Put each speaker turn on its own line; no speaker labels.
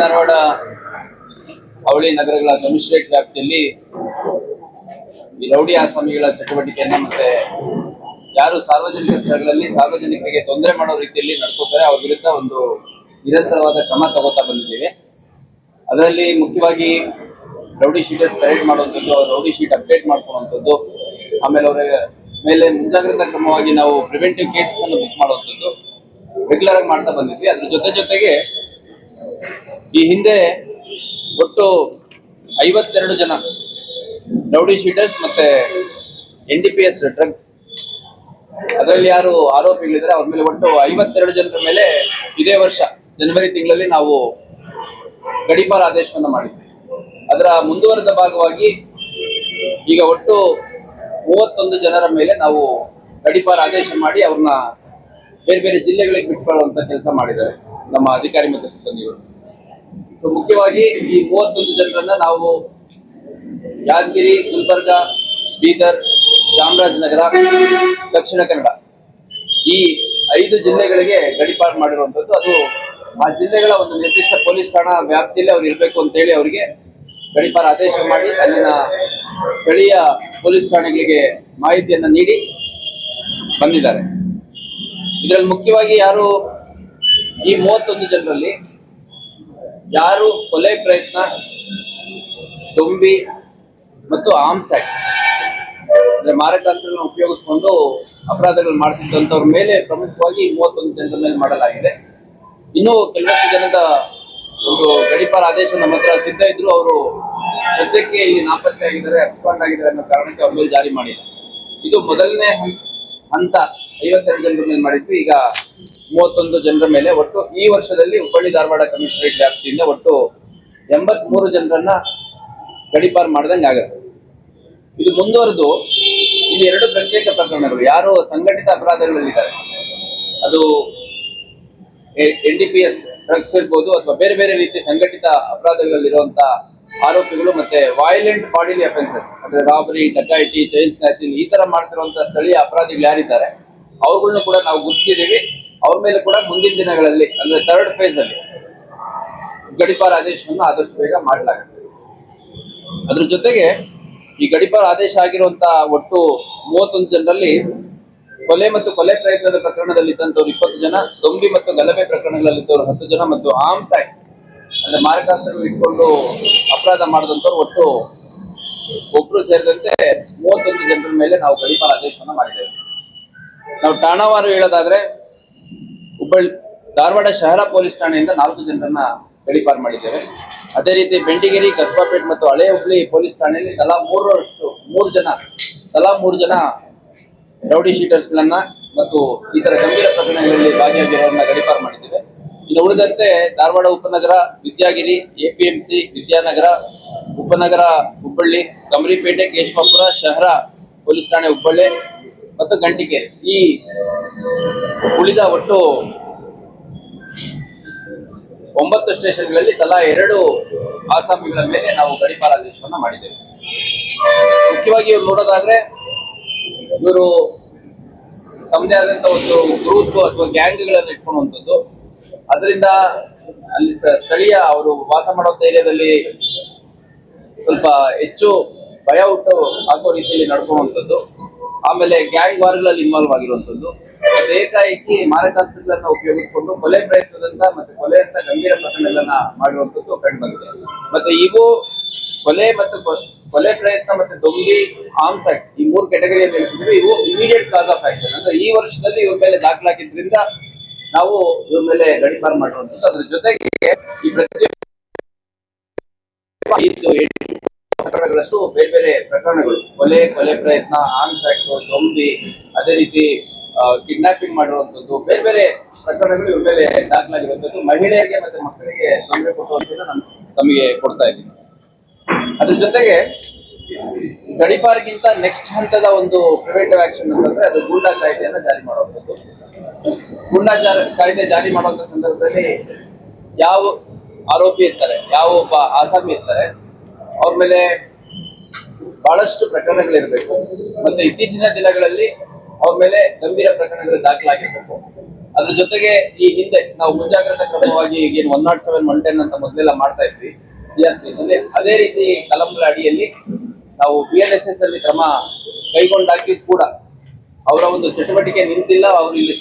ಧಾರವಾಡ ಅವಳಿ ನಗರಗಳ ಕಮಿಷನರೇಟ್ ವ್ಯಾಪ್ತಿಯಲ್ಲಿ ಈ ರೌಡಿ ಆಸಾಮಿಗಳ ಚಟುವಟಿಕೆಯನ್ನ ಮತ್ತೆ ಯಾರು ಸಾರ್ವಜನಿಕ ಸ್ಥಳಗಳಲ್ಲಿ ಸಾರ್ವಜನಿಕರಿಗೆ ತೊಂದರೆ ಮಾಡೋ ರೀತಿಯಲ್ಲಿ ನಡ್ಕೋತಾರೆ, ಅವ್ರ ವಿರುದ್ಧ ಒಂದು ನಿರಂತರವಾದ ಕ್ರಮ ತಗೋತಾ ಬಂದಿದ್ದೇವೆ. ಅದರಲ್ಲಿ ಮುಖ್ಯವಾಗಿ ರೌಡಿ ಶೀಟ್ ಪರೇಡ್ ಮಾಡುವಂಥದ್ದು, ಅವ್ರ ರೌಡಿ ಶೀಟ್ ಅಪ್ಡೇಟ್ ಮಾಡ್ಕೊಳ್ಳುವಂಥದ್ದು, ಆಮೇಲೆ ಅವರ ಮೇಲೆ ಮುಂಜಾಗ್ರತಾ ಕ್ರಮವಾಗಿ ನಾವು ಪ್ರಿವೆಂಟಿವ್ ಕೇಸಸ್ ಅನ್ನು ಬುಕ್ ಮಾಡುವಂಥದ್ದು. ರೆಗ್ಯುಲರ್ ಆಗಿ ಮಾಡ್ತಾ ಬಂದಿದ್ವಿ. ಅದ್ರ ಜೊತೆ ಜೊತೆಗೆ ಈ ಹಿಂದೆ ಒಟ್ಟು ಐವತ್ತೆರಡು ಜನ ರೌಡಿ ಶೀಟರ್ಸ್ ಮತ್ತೆ N D P S drugs ಅದರಲ್ಲಿ ಯಾರು ಆರೋಪಿಗಳಿದ್ರೆ ಅವ್ರ ಮೇಲೆ ಒಟ್ಟು ಐವತ್ತೆರಡು ಜನರ ಮೇಲೆ ಇದೇ ವರ್ಷ, ಜನವರಿ ತಿಂಗಳಲ್ಲಿ ನಾವು ಗಡಿಪಾರ ಆದೇಶವನ್ನು ಮಾಡಿದ್ವಿ. ಅದರ ಮುಂದುವರೆದ ಭಾಗವಾಗಿ ಈಗ ಒಟ್ಟು ಮೂವತ್ತೊಂದು ಜನರ ಮೇಲೆ ನಾವು ಗಡಿಪಾರ ಆದೇಶ ಮಾಡಿ ಅವ್ರನ್ನ ಬೇರೆ ಬೇರೆ ಜಿಲ್ಲೆಗಳಿಗೆ ಬಿಟ್ಕೊಳ್ಳುವಂತ ಕೆಲಸ ಮಾಡಿದ್ದಾರೆ ನಮ್ಮ ಅಧಿಕಾರಿ ಮತ್ತು ಸಿಬ್ಬಂದಿಗಳು ಸೊ ಮುಖ್ಯವಾಗಿ ಈ ಮೂವತ್ತೊಂದು ಜನರನ್ನ ನಾವು ಯಾದಗಿರಿ, ಗುಲ್ಬರ್ಗ, ಬೀದರ್, ಚಾಮರಾಜನಗರ, ದಕ್ಷಿಣ ಕನ್ನಡ ಈ ಐದು ಜಿಲ್ಲೆಗಳಿಗೆ ಗಡಿಪಾರು ಮಾಡಿರುವಂತದ್ದು. ಅದು ಆ ಜಿಲ್ಲೆಗಳ ಒಂದು ನಿರ್ದಿಷ್ಟ ಪೊಲೀಸ್ ಠಾಣಾ ವ್ಯಾಪ್ತಿಯಲ್ಲಿ ಅವ್ರು ಇರಬೇಕು ಅಂತ ಹೇಳಿ ಅವರಿಗೆ ಗಡಿಪಾರ ಆದೇಶ ಮಾಡಿ ಅಲ್ಲಿನ ಸ್ಥಳೀಯ ಪೊಲೀಸ್ ಠಾಣೆಗಳಿಗೆ ಮಾಹಿತಿಯನ್ನು ನೀಡಿ ಬಂದಿದ್ದಾರೆ. ಇದರಲ್ಲಿ ಮುಖ್ಯವಾಗಿ ಯಾರು ಈ ಮೂವತ್ತೊಂದು ಜನರಲ್ಲಿ ಯಾರು ಕೊಲೆ ಪ್ರಯತ್ನ ತುಂಬಿ ಮತ್ತು ಆರ್ಮ್ಸ್ ಆಕ್ಟ್ ಅಂದ್ರೆ ಮಾರಕಾಸ್ತ್ರಗಳನ್ನ ಉಪಯೋಗಿಸಿಕೊಂಡು ಅಪರಾಧಗಳು ಮಾಡ್ತಿದ್ದಂಥವ್ರ ಮೇಲೆ ಪ್ರಮುಖವಾಗಿ ಮೂವತ್ತೊಂದು ಜನರ ಮೇಲೆ ಮಾಡಲಾಗಿದೆ. ಇನ್ನೂ ಕೆಲವಷ್ಟು ಜನದ ಒಂದು ಗಡಿಪಾರ ಆದೇಶ ನಮ್ಮ ಹತ್ರ ಸಿದ್ಧ ಇದ್ರು. ಅವರು ಸದ್ಯಕ್ಕೆ ಇಲ್ಲಿ ನಾಪತ್ತೆ ಆಗಿದ್ದಾರೆ, ಎಕ್ಸ್ಪಾಂಡ್ ಆಗಿದ್ದಾರೆ ಅನ್ನೋ ಕಾರಣಕ್ಕೆ ಅವ್ರ ಮೇಲೆ ಜಾರಿ ಮಾಡಿದೆ ಇದು ಮೊದಲನೇ ಹಂತ. ಐವತ್ತೆರಡು ಜನರ ಮೇಲೆ ಮಾಡಿದ್ವಿ. ಈಗ ಮೂವತ್ತೊಂದು ಜನರ ಮೇಲೆ ಒಟ್ಟು ಈ ವರ್ಷದಲ್ಲಿ ಹುಬ್ಬಳ್ಳಿ ಧಾರವಾಡ ಕಮಿಷನರೇಟ್ ವ್ಯಾಪ್ತಿಯಿಂದ ಒಟ್ಟು ಎಂಬತ್ಮೂರು ಜನರನ್ನ ಗಡಿಪಾರು ಮಾಡ್ದಂಗೆ ಆಗುತ್ತೆ. ಇದು ಮುಂದುವರೆದು ಇಲ್ಲಿ ಎರಡು ಪ್ರತ್ಯೇಕ ಪ್ರಕರಣಗಳು. ಯಾರು ಸಂಘಟಿತ ಅಪರಾಧಗಳಲ್ಲಿದ್ದಾರೆ ಅದು N D P S drugs ಇರ್ಬೋದು ಅಥವಾ ಬೇರೆ ಬೇರೆ ರೀತಿಯ ಸಂಘಟಿತ ಅಪರಾಧಗಳಲ್ಲಿರುವಂತ ಆರೋಪಿಗಳು ಮತ್ತೆ ವೈಲೆಂಟ್ ಬಾಡಿಲಿ ಅಫೆನ್ಸಸ್ ಅಂದ್ರೆ ರಾಬರಿ ಡಕಾಯಿಟಿ ಚೈನ್ ಸ್ನಾಚಿಂಗ್ ಈ ತರ ಮಾಡ್ತಿರುವಂತ ಸ್ಥಳೀಯ ಅಪರಾಧಿಗಳು ಯಾರಿದ್ದಾರೆ? ಅವ್ರುಗಳ್ನು ಕೂಡ ನಾವು ಗುರುತಿದ್ದೀವಿ ಅವ್ರ ಮೇಲೆ ಕೂಡ ಮುಂದಿನ ದಿನಗಳಲ್ಲಿ, ಅಂದ್ರೆ ಥರ್ಡ್ ಫೇಸ್ ಅಲ್ಲಿ ಗಡಿಪಾರ ಆದೇಶವನ್ನು ಆದಷ್ಟು ಬೇಗ ಮಾಡಲಾಗುತ್ತೆ. ಅದ್ರ ಜೊತೆಗೆ ಈ ಗಡಿಪಾರ ಆದೇಶ ಆಗಿರುವಂತ ಒಟ್ಟು ಮೂವತ್ತೊಂದು ಜನರಲ್ಲಿ ಕೊಲೆ ಮತ್ತು ಕೊಲೆ ಪ್ರಯತ್ನದ ಪ್ರಕರಣದಲ್ಲಿ ಇದ್ದಂತವ್ರು ಇಪ್ಪತ್ತು ಜನ, ದೊಂಬಿ ಮತ್ತು ಗಲಭೆ ಪ್ರಕರಣಗಳಲ್ಲಿದ್ದವರು ಹತ್ತು ಜನ ಮತ್ತು ಆರ್ಮ್ಸ್ ಆಕ್ಟ್ ಅಂದ್ರೆ ಮಾರಕಾಸ್ತ್ರ ಇಟ್ಕೊಂಡು ಅಪರಾಧ ಮಾಡಿದಂತವ್ರು ಒಟ್ಟು ಒಬ್ರು ಸೇರಿದಂತೆ ಮೂವತ್ತೊಂದು ಜನರ ಮೇಲೆ ನಾವು ಗಡಿಪಾರ ಆದೇಶವನ್ನು ಮಾಡಿದ್ದೇವೆ. ನಾವು ಠಾಣಾವಾರು ಹೇಳೋದಾದ್ರೆ, ಹುಬ್ಬಳ್ಳಿ, ಧಾರವಾಡ ಶಹರ ಪೊಲೀಸ್ ಠಾಣೆಯಿಂದ ನಾಲ್ಕು ಜನರನ್ನ ಗಡಿಪಾರು ಮಾಡಿದ್ದೇವೆ. ಅದೇ ರೀತಿ ಬೆಂಡಿಗೇರಿ, ಕಸ್ಬಾಪೇಟ್ ಮತ್ತು ಹಳೆ ಹುಬ್ಳಿ ಪೊಲೀಸ್ ಠಾಣೆಯಲ್ಲಿ ತಲಾ ಮೂರರಷ್ಟು, ಮೂರು ಜನ, ತಲಾ ಮೂರು ಜನ ರೌಡಿ ಶೀಟರ್ಸ್ಗಳನ್ನ ಮತ್ತು ಇತರ ಗಂಭೀರ ಪ್ರಕರಣಗಳಲ್ಲಿ ಭಾಗಿಯಾಗಿರೋರನ್ನ ಗಡಿಪಾರು ಮಾಡಿದ್ದೇವೆ. ಇನ್ನು ಉಳಿದಂತೆ ಧಾರವಾಡ ಉಪನಗರ, ವಿದ್ಯಾಗಿರಿ, ಎಪಿಎಂಸಿ, ವಿದ್ಯಾನಗರ, ಉಪನಗರ, ಹುಬ್ಬಳ್ಳಿ ಕಮರಿಪೇಟೆ ಕೇಶವಾಪುರ, ಶಹರ ಪೊಲೀಸ್ ಠಾಣೆ, ಹುಬ್ಬಳ್ಳಿ ಮತ್ತು ಗಂಟಿಗೆ ಈ ಉಳಿದ ಒಟ್ಟು ಒಂಬತ್ತು ಸ್ಟೇಷನ್ಗಳಲ್ಲಿ ತಲಾ ಎರಡು ಆಸಾಮಿಗಳ ಮೇಲೆ ನಾವು ಗಡಿಪಾರ ಆದೇಶವನ್ನು ಮಾಡಿದ್ದೇವೆ. ಮುಖ್ಯವಾಗಿ ಇವ್ರು ನೋಡೋದಾದ್ರೆ, ಇವರು ತಮ್ಮದೇ ಆದಂತ ಒಂದು ಗ್ರೂಪ್ ಅಥವಾ ಗ್ಯಾಂಗ್ಗಳನ್ನು ಇಟ್ಕೊಳ್ಳುವಂಥದ್ದು. ಅದರಿಂದ ಅಲ್ಲಿ ಸ್ಥಳೀಯ ಅವರು ವಾಸ ಮಾಡುವಂತ ಏರಿಯಾದಲ್ಲಿ ಸ್ವಲ್ಪ ಹೆಚ್ಚು ಭಯ ಹುಟ್ಟು ಆಗೋ ರೀತಿಯಲ್ಲಿ ನಡ್ಕೊಳ್ಳುವಂಥದ್ದು. ಆಮೇಲೆ ಗ್ಯಾಂಗ್ ವಾರ್ಗಳಲ್ಲಿ ಇನ್ವಾಲ್ವ್ ಆಗಿರುವಂತದ್ದು ಏಕಾಏಕಿ ಮಾರಕಾಸ್ತ್ರಗಳನ್ನ ಉಪಯೋಗಿಸಿಕೊಂಡು ಕೊಲೆ ಪ್ರಯತ್ನದಂತ ಮತ್ತೆ ಕೊಲೆ ಅಂತ ಗಂಭೀರ ಪ್ರಕರಣಗಳನ್ನ ಮಾಡಿರುವಂತದ್ದು ಕಂಡು ಬಂದಿದೆ. ಮತ್ತೆ ಇವು ಕೊಲೆ ಮತ್ತು ಕೊಲೆ ಪ್ರಯತ್ನ ಮತ್ತೆ ದೊಂಬಿ ಆರ್ಮ್ಸ್ ಆಕ್ಟ್ ಈ ಮೂರು ಕೆಟಗರಿಯಲ್ಲಿ ಹೇಳ್ತಿದ್ವಿ ಇವು ಇಮಿಡಿಯೇಟ್ ಕಾಸ್ ಆಫ್ ಆಕ್ಷನ್ ಅಂದ್ರೆ ಈ ವರ್ಷದಲ್ಲಿ ಇವ್ರ ಮೇಲೆ ದಾಖಲಾಗಿದ್ರಿಂದ ನಾವು ಇವ್ರ ಮೇಲೆ ಗಡಿಪಾರ್ ಮಾಡುವಂತದ್ದು ಅದ್ರ ಜೊತೆಗೆ ಈ ಪ್ರತಿ ಪ್ರಕರಣಗಳಷ್ಟು ಬೇರೆ ಬೇರೆ ಪ್ರಕರಣಗಳು. ಕೊಲೆ ಕೊಲೆ ಪ್ರಯತ್ನ ಆರ್ಮ್ಸ್ ಆಕ್ಟ್ ದೊಂಬಿ ಅದೇ ರೀತಿ ಕಿಡ್ನಾಪಿಂಗ್ ಮಾಡಿರುವಂತದ್ದು ಬೇರೆ ಬೇರೆ ಪ್ರಕರಣಗಳು ಇವ್ರ ಮೇಲೆ ದಾಖಲಾಗಿರುವಂತದ್ದು ಮಹಿಳೆಯರಿಗೆ ಮತ್ತೆ ಮಕ್ಕಳಿಗೆ ತೊಂದರೆ ಕೊಡುವಂಥದ್ದು ನಾನು ತಮಗೆ ಕೊಡ್ತಾ ಇದ್ದೀನಿ. ಅದ್ರ ಜೊತೆಗೆ, ಗಡಿಪಾರಿಗಿಂತ ನೆಕ್ಸ್ಟ್ ಹಂತದ ಒಂದು ಪ್ರಿವೆಂಟಿವ್ ಆಕ್ಷನ್ ಅಂತಂದ್ರೆ ಅದು ಗೂಂಡಾ ಕಾಯ್ದೆಯನ್ನ ಜಾರಿ ಮಾಡುವಂಥದ್ದು. ಗೂಂಡಾ ಕಾಯ್ದೆ ಜಾರಿ ಮಾಡುವಂತ ಸಂದರ್ಭದಲ್ಲಿ ಯಾವ ಆರೋಪಿ ಇರ್ತಾರೆ, ಯಾವ ಒಬ್ಬ ಆಸಾಮಿ ಇರ್ತಾರೆ ಅವ್ರ ಮೇಲೆ ಬಹಳಷ್ಟು ಪ್ರಕರಣಗಳಿರಬೇಕು. ಮತ್ತೆ ಇತ್ತೀಚಿನ ದಿನಗಳಲ್ಲಿ ಅವ್ರ ಮೇಲೆ ಗಂಭೀರ ಪ್ರಕರಣಗಳು ದಾಖಲಾಗಿರ್ಬೇಕು. ಅದ್ರ ಜೊತೆಗೆ ಈ ಹಿಂದೆ ನಾವು ಮುಂಜಾಗ್ರತಾ ಕ್ರಮವಾಗಿ ಈಗ ಏನು one nought seven one ten ಅಂತ ಮೊದಲೆಲ್ಲ ಮಾಡ್ತಾ ಇದ್ವಿ ಸಿಆರ್ಪಿಎಫ್ ಅದೇ ರೀತಿ ಕಲಂಗಳ ಅಡಿಯಲ್ಲಿ ನಾವು ಬಿ ಎನ್ ಎಸ್ ಎಸ್ ಅಲ್ಲಿ ಕ್ರಮ ಕೈಗೊಂಡಾಗಿ ಕೂಡ ಅವರ ಒಂದು ಚಟುವಟಿಕೆ ನಿಂತಿಲ್ಲ, ಅವರು ಇಲ್ಲಿ